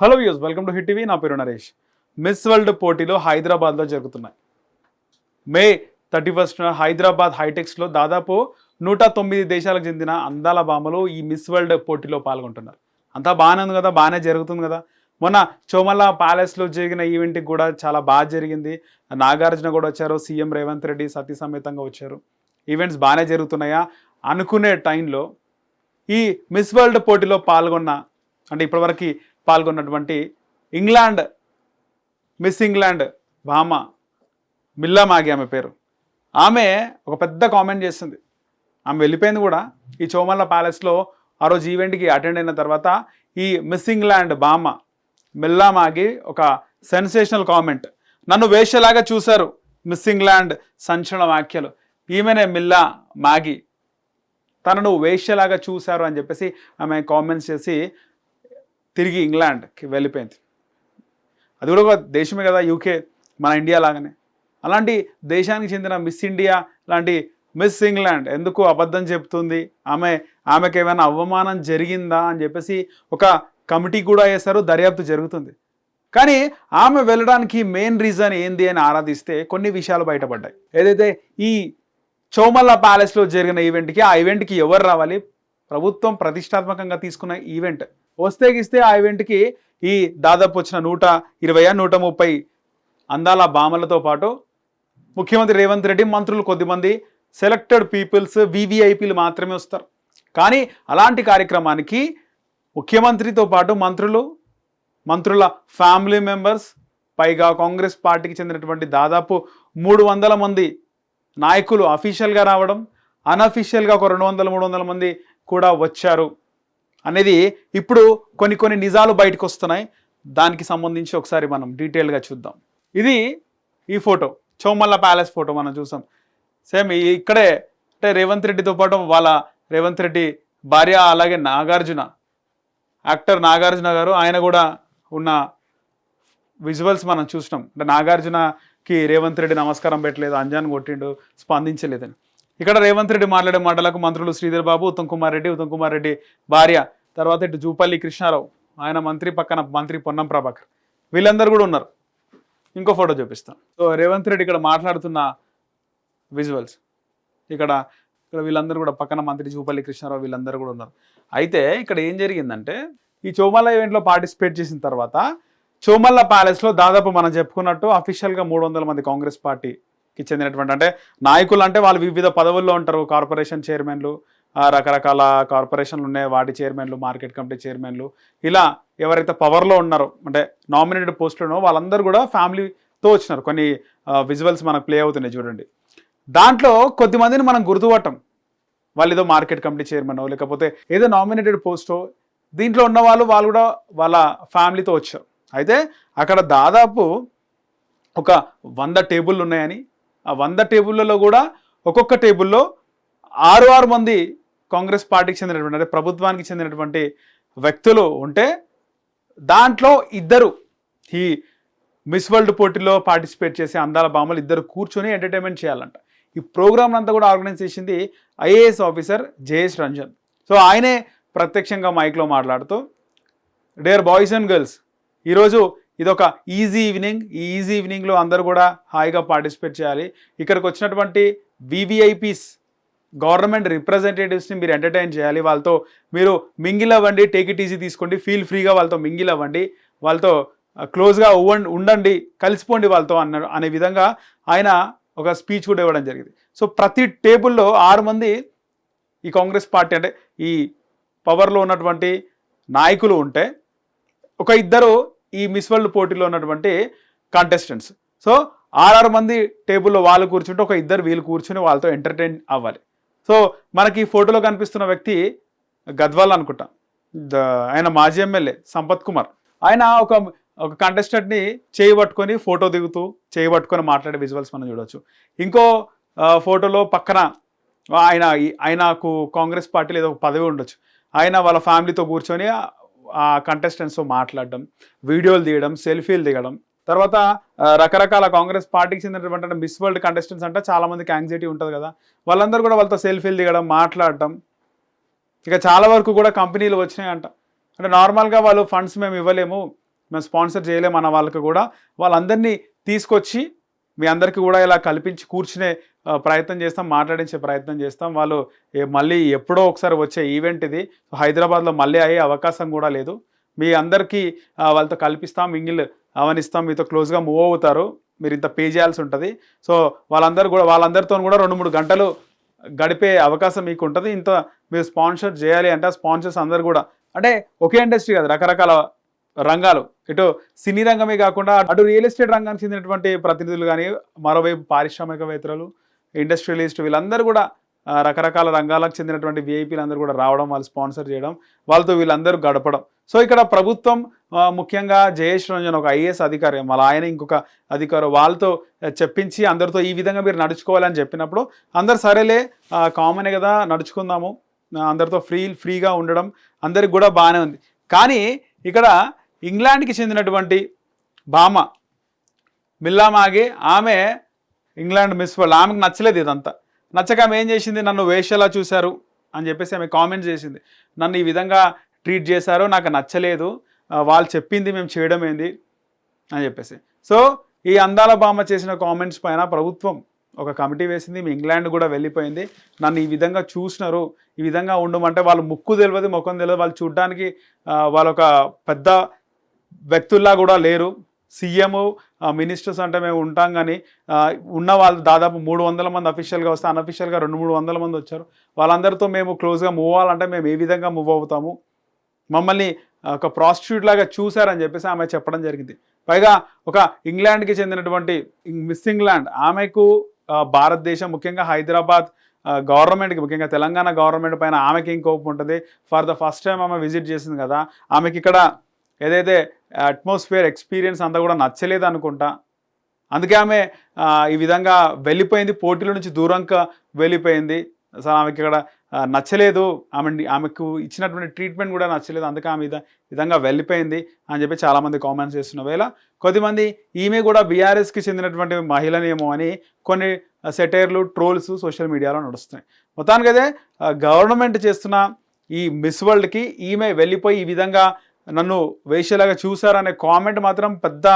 Hello viewers welcome to Hit TV. నా పేరు Naresh. Miss world పోటీలు హైదరాబాద్లో జరుగుతున్నాయి. మే థర్టీ ఫస్ట్ హైదరాబాద్ హైటెక్స్లో దాదాపు నూట తొమ్మిది దేశాలకు చెందిన అందాల భామలు ఈ మిస్ వరల్డ్ పోటీలో పాల్గొంటున్నారు. అంతా బాగానే ఉంది కదా బాగానే జరుగుతుంది కదా. మొన్న చోమల ప్యాలెస్లో జరిగిన ఈవెంట్కి కూడా చాలా బాగా జరిగింది. నాగార్జున కూడా వచ్చారు సీఎం రేవంత్ రెడ్డి సతీ సమేతంగా వచ్చారు. ఈవెంట్స్ బాగానే జరుగుతున్నాయా అనుకునే టైంలో ఈ మిస్ వరల్డ్ పోటీలో పాల్గొన్న అంటే ఇప్పటివరకు పాల్గొన్నటువంటి ఇంగ్లాండ్ మిస్ ఇంగ్లాండ్ భామ మిల్లా మాగి ఆమె పేరు. ఆమె ఒక పెద్ద కామెంట్ చేస్తుంది. ఆమె వెళ్ళిపోయింది కూడా. ఈ చోమల్ల ప్యాలెస్లో ఆ రోజు ఈవెంట్కి అటెండ్ అయిన తర్వాత ఈ మిస్ ఇంగ్లాండ్ భామ మిల్లా మాగి ఒక సెన్సేషనల్ కామెంట్. నన్ను వేషలాగా చూశారు. మిస్ ఇంగ్లాండ్ సంచలన వ్యాఖ్యలు. ఈమెనే మిల్లా మాగి. తనను వేష్యలాగా చూశారు అని చెప్పేసి ఆమె కామెంట్స్ చేసి తిరిగి ఇంగ్లాండ్కి వెళ్ళిపోయింది. అది కూడా ఒక దేశమే కదా యూకే మన ఇండియా లాగానే. అలాంటి దేశానికి చెందిన మిస్ ఇండియా లాంటి మిస్ ఇంగ్లాండ్ ఎందుకు అబద్ధం చెప్తుంది? ఆమె ఆమెకు ఏమైనా అవమానం జరిగిందా అని చెప్పేసి ఒక కమిటీ కూడా వేశారు దర్యాప్తు జరుగుతుంది. కానీ ఆమె వెళ్ళడానికి మెయిన్ రీజన్ ఏంది అని ఆరాధిస్తే కొన్ని విషయాలు బయటపడ్డాయి. ఏదైతే ఈ చౌమల్ల ప్యాలెస్లో జరిగిన ఈవెంట్కి ఆ ఈవెంట్కి ఎవరు రావాలి? ప్రభుత్వం ప్రతిష్టాత్మకంగా తీసుకున్న ఈవెంట్ వస్తే గిస్తే ఆ ఈవెంట్కి ఈ దాదాపు వచ్చిన నూట ఇరవై నూట ముప్పై అందాల భామలతో పాటు ముఖ్యమంత్రి రేవంత్ రెడ్డి మంత్రులు కొద్దిమంది సెలెక్టెడ్ పీపుల్స్ వివిఐపీలు మాత్రమే వస్తారు. కానీ అలాంటి కార్యక్రమానికి ముఖ్యమంత్రితో పాటు మంత్రులు మంత్రుల ఫ్యామిలీ మెంబర్స్ పైగా కాంగ్రెస్ పార్టీకి చెందినటువంటి దాదాపు మూడు వందల మంది నాయకులు అఫీషియల్గా రావడం అన్అఫీషియల్గా ఒక రెండు వందల మూడు వందల మంది కూడా వచ్చారు. అనేది ఇప్పుడు కొన్ని కొన్ని నిజాలు బయటకు వస్తున్నాయి. దానికి సంబంధించి ఒకసారి మనం డీటెయిల్గా చూద్దాం. ఇది ఈ ఫోటో చౌమల్ల ప్యాలెస్ ఫోటో మనం చూసాం. సేమ్ ఇక్కడే అంటే రేవంత్ రెడ్డితో పాటు వాళ్ళ రేవంత్ రెడ్డి భార్య అలాగే నాగార్జున యాక్టర్ నాగార్జున గారు ఆయన కూడా ఉన్న విజువల్స్ మనం చూసినాం. అంటే నాగార్జునకి రేవంత్ రెడ్డి నమస్కారం పెట్టలేదు అంజాన్ కొట్టిండు స్పందించలేదని. ఇక్కడ రేవంత్ రెడ్డి మాట్లాడే మాటలకు మంత్రులు శ్రీధర్ బాబు ఉత్తమ్ కుమార్ రెడ్డి ఉత్తమ్ కుమార్ రెడ్డి భార్య తర్వాత ఇటు జూపల్లి కృష్ణారావు ఆయన మంత్రి పక్కన మంత్రి పొన్నం ప్రభాకర్. వీళ్ళందరూ కూడా ఉన్నారు. ఇంకో ఫోటో చూపిస్తాం. సో రేవంత్ రెడ్డి ఇక్కడ మాట్లాడుతున్న విజువల్స్ ఇక్కడ ఇక్కడ వీళ్ళందరూ కూడా పక్కన మంత్రి జూపల్లి కృష్ణారావు వీళ్ళందరూ కూడా ఉన్నారు. అయితే ఇక్కడ ఏం జరిగిందంటే ఈ చోమల ఈవెంట్లో పార్టిసిపేట్ చేసిన తర్వాత చోమల్ల ప్యాలెస్లో దాదాపు మనం చెప్పుకున్నట్టు అఫీషియల్గా మూడు వందల మంది కాంగ్రెస్ పార్టీ కి చెందినటువంటి అంటే నాయకులు అంటే వాళ్ళు వివిధ పదవుల్లో ఉంటారు. కార్పొరేషన్ చైర్మన్లు రకరకాల కార్పొరేషన్లు ఉన్నాయి. వాటి చైర్మన్లు మార్కెట్ కమిటీ చైర్మన్లు. ఇలా ఎవరైతే పవర్లో ఉన్నారో అంటే నామినేటెడ్ పోస్టులో వాళ్ళందరూ కూడా ఫ్యామిలీతో వచ్చినారు. కొన్ని విజువల్స్ మనకు ప్లే అవుతున్నాయి చూడండి. దాంట్లో కొద్దిమందిని మనం గుర్తుపట్టం. వాళ్ళు ఏదో మార్కెట్ కమిటీ చైర్మన్ లేకపోతే ఏదో నామినేటెడ్ పోస్టో దీంట్లో ఉన్న వాళ్ళు వాళ్ళు కూడా వాళ్ళ ఫ్యామిలీతో వచ్చారు. అయితే అక్కడ దాదాపు ఒక వంద టేబుల్ ఉన్నాయని ఆ వంద టేబుల్లలో కూడా ఒక్కొక్క టేబుల్లో ఆరు ఆరు మంది కాంగ్రెస్ పార్టీకి చెందినటువంటి అంటే ప్రభుత్వానికి చెందినటువంటి వ్యక్తులు ఉంటే దాంట్లో ఇద్దరు ఈ మిస్ వరల్డ్ పోటీలో పార్టిసిపేట్ చేసే అందాల భామలు ఇద్దరు కూర్చొని ఎంటర్టైన్మెంట్ చేయాలంట. ఈ ప్రోగ్రామ్ అంతా కూడా ఆర్గనైజ్ చేసింది IAS officer Jayesh Ranjan. So ఆయనే ప్రత్యక్షంగా మైక్లో మాట్లాడుతూ డేర్ బాయ్స్ అండ్ గర్ల్స్ ఈరోజు ఇదొక ఈజీ ఈవినింగ్ ఈ ఈజీ ఈవినింగ్లో అందరూ కూడా హాయిగా పార్టిసిపేట్ చేయాలి. ఇక్కడికి వచ్చినటువంటి వివిఐపీస్ గవర్నమెంట్ రిప్రజెంటేటివ్స్ని మీరు ఎంటర్టైన్ చేయాలి. వాళ్ళతో మీరు మింగిల్ అవ్వండి టేక్ ఇట్ ఈజీ తీసుకోండి ఫీల్ ఫ్రీగా వాళ్ళతో మింగిల్ అవ్వండి వాళ్ళతో క్లోజ్గా ఉండండి కలిసిపోండి వాళ్ళతో అన్న అనే విధంగా ఆయన ఒక స్పీచ్ కూడా ఇవ్వడం జరిగింది. సో ప్రతి టేబుల్లో ఆరు మంది ఈ కాంగ్రెస్ పార్టీ అంటే ఈ పవర్లో ఉన్నటువంటి నాయకులు ఉంటే ఒక ఇద్దరు ఈ మిస్ వరల్డ్ పోటీలో ఉన్నటువంటి కంటెస్టెంట్స్ సో ఆరారు మంది టేబుల్లో వాళ్ళు కూర్చుంటే ఒక ఇద్దరు వీళ్ళు కూర్చుని వాళ్ళతో ఎంటర్టైన్ అవ్వాలి. సో మనకి ఈ ఫోటోలో కనిపిస్తున్న వ్యక్తి గద్వాల్ అనుకుంటా. ఆయన మాజీ ఎమ్మెల్యే సంపత్ కుమార్. ఆయన ఒక ఒక కంటెస్టెంట్ని చేయి పట్టుకొని ఫోటో దిగుతూ చేయి పట్టుకొని మాట్లాడే విజువల్స్ మనం చూడవచ్చు ఇంకో ఫోటోలో పక్కన ఆయన ఆయనకు కాంగ్రెస్ పార్టీలో ఏదో ఒక పదవి ఉండొచ్చు. ఆయన వాళ్ళ ఫ్యామిలీతో కూర్చొని కంటెస్టెంట్స్తో మాట్లాడడం వీడియోలు తీయడం సెల్ఫీలు దిగడం. తర్వాత రకరకాల కాంగ్రెస్ పార్టీకి చెందినటువంటి మిస్ వరల్డ్ కంటెస్టెంట్స్ అంటే చాలామందికి యాంగ్జైటీ ఉంటుంది కదా. వాళ్ళందరూ కూడా వాళ్ళతో సెల్ఫీలు దిగడం మాట్లాడటం ఇక చాలా వరకు కూడా కంపెనీలు వచ్చినాయంట అంటే. నార్మల్గా వాళ్ళు ఫండ్స్ మేము ఇవ్వలేము మేము స్పాన్సర్ చేయలేము అన్న వాళ్ళకి కూడా వాళ్ళందరినీ తీసుకొచ్చి మీ అందరికీ కూడా ఇలా కల్పించి కూర్చునే ప్రయత్నం చేస్తాం మాట్లాడించే ప్రయత్నం చేస్తాం. వాళ్ళు మళ్ళీ ఎప్పుడో ఒకసారి వచ్చే ఈవెంట్ ఇది. హైదరాబాద్లో మళ్ళీ అయ్యే అవకాశం కూడా లేదు. మీ అందరికీ వాళ్ళతో కల్పిస్తాం మింగిల్ అవనిస్తాం మీతో క్లోజ్గా మూవ్ అవుతారు. మీరు ఇంత పే చేయాల్సి ఉంటుంది. సో వాళ్ళందరూ కూడా వాళ్ళందరితో కూడా రెండు మూడు గంటలు గడిపే అవకాశం మీకు ఉంటుంది. ఇంత మీరు స్పాన్సర్ చేయాలి అంటే స్పాన్సర్స్ అందరు కూడా అంటే ఒకే ఇండస్ట్రీ కాదు రకరకాల రంగాలు. ఇటు సినీ రంగమే కాకుండా అటు రియల్ ఎస్టేట్ రంగానికి చెందినటువంటి ప్రతినిధులు కానీ మరోవైపు పారిశ్రామికవేత్తలు ఇండస్ట్రియలిస్ట్ వీళ్ళందరూ కూడా రకరకాల రంగాలకు చెందినటువంటి విఐపీలు అందరూ కూడా రావడం వాళ్ళు స్పాన్సర్ చేయడం వాళ్ళతో వీళ్ళందరూ గడపడం. సో ఇక్కడ ప్రభుత్వం ముఖ్యంగా జయేష్ రంజన్ ఒక ఐఏఎస్ అధికారి మళ్ళీ ఆయన ఇంకొక అధికారు వాళ్ళతో చెప్పించి అందరితో ఈ విధంగా మీరు నడుచుకోవాలని చెప్పినప్పుడు అందరు సరేలే కామనే కదా నడుచుకుందాము అందరితో ఫ్రీ ఫ్రీగా ఉండడం అందరికి కూడా బాగానే ఉంది. కానీ ఇక్కడ ఇంగ్లాండ్కి చెందినటువంటి భామా మిల్లామాగి ఆమె ఇంగ్లాండ్ మిస్ వరల్డ్ ఆమెకు నచ్చలేదు ఇదంతా. నచ్చక ఆమె ఏం చేసింది? నన్ను వేషలా చూశారు అని చెప్పేసి ఆమె కామెంట్ చేసింది. నన్ను ఈ విధంగా ట్రీట్ చేశారు నాకు నచ్చలేదు. వాళ్ళు చెప్పింది మేము చేయడం ఏంది? అని చెప్పేసి. సో ఈ అందాల బామ్మ చేసిన కామెంట్స్ పైన ప్రభుత్వం ఒక కమిటీ వేసింది. మీ ఇంగ్లాండ్ కూడా వెళ్ళిపోయింది. నన్ను ఈ విధంగా చూసినారు. ఈ విధంగా ఉండమంటే వాళ్ళు ముక్కు తెలియదు ముఖం తెలియదు. వాళ్ళు చూడడానికి వాళ్ళొక పెద్ద వ్యక్తుల్లా కూడా లేరు. సీఎం మినిస్టర్స్ అంటే మేము ఉంటాం కానీ ఉన్న వాళ్ళు దాదాపు మూడు వందల మంది అఫీషియల్గా వస్తే అన్అఫీషియల్గా రెండు మూడు వందల మంది వచ్చారు. వాళ్ళందరితో మేము క్లోజ్గా మూవ్ అవ్వాలంటే మేము ఏ విధంగా మూవ్ అవుతాము? మమ్మల్ని ఒక ప్రాస్టిట్యూట్ లాగా చూశారని చెప్పేసి ఆమె చెప్పడం జరిగింది. పైగా ఒక ఇంగ్లాండ్కి చెందినటువంటి మిస్ ఇంగ్లాండ్ ఆమెకు భారతదేశం ముఖ్యంగా హైదరాబాద్ గవర్నమెంట్కి ముఖ్యంగా తెలంగాణ గవర్నమెంట్ పైన ఆమెకి ఏం కోపం ఉంటుంది? ఫర్ ద ఫస్ట్ టైం ఆమె విజిట్ చేసింది కదా ఆమెకి ఇక్కడ ఏదైతే అట్మాస్ఫియర్ ఎక్స్పీరియన్స్ అంతా కూడా నచ్చలేదు అనుకుంటా. అందుకే ఆమె ఈ విధంగా వెళ్ళిపోయింది పోటీల నుంచి దూరంగా వెళ్ళిపోయింది. అసలు ఆమెకి ఇక్కడ నచ్చలేదు. ఆమె ఆమెకు ఇచ్చినటువంటి ట్రీట్మెంట్ కూడా నచ్చలేదు. అందుకే ఆమె విధంగా వెళ్ళిపోయింది అని చెప్పి చాలామంది కామెంట్స్ చేస్తున్న వేళ కొద్దిమంది ఈమె కూడా బీఆర్ఎస్కి చెందినటువంటి మహిళనేమో అని కొన్ని సెటైర్లు ట్రోల్స్ సోషల్ మీడియాలో నడుస్తున్నాయి. మొత్తానికైతే గవర్నమెంట్ చేస్తున్న ఈ మిస్ వరల్డ్కి ఈమె వెళ్ళిపోయి ఈ విధంగా నన్ను వేషలాగా చూసారనే కామెంట్ మాత్రం పెద్ద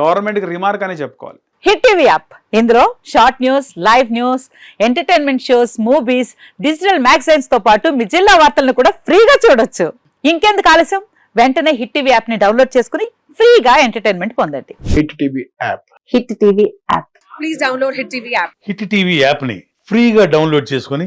గవర్నమెంట్కి రిమార్క్ అని చెప్పుకోవాలి. Hit TV app. ఇందులో short news live news entertainment shows movies digital మ్యాగజైన్స్తో పాటు మీ జిల్లా వార్తలను కూడా ఫ్రీగా చూడొచ్చు. ఇంకెందుకు ఆలస్యం? వెంటనే హిట్ టీవీ యాప్ని డౌన్లోడ్ చేసుకుని ఫ్రీగా ఎంటర్టైన్మెంట్ పొందండి. Hit TV app. Hit TV app. Please download Hit TV app. Hit TV యాప్ని ఫ్రీగా డౌన్లోడ్ చేసుకొని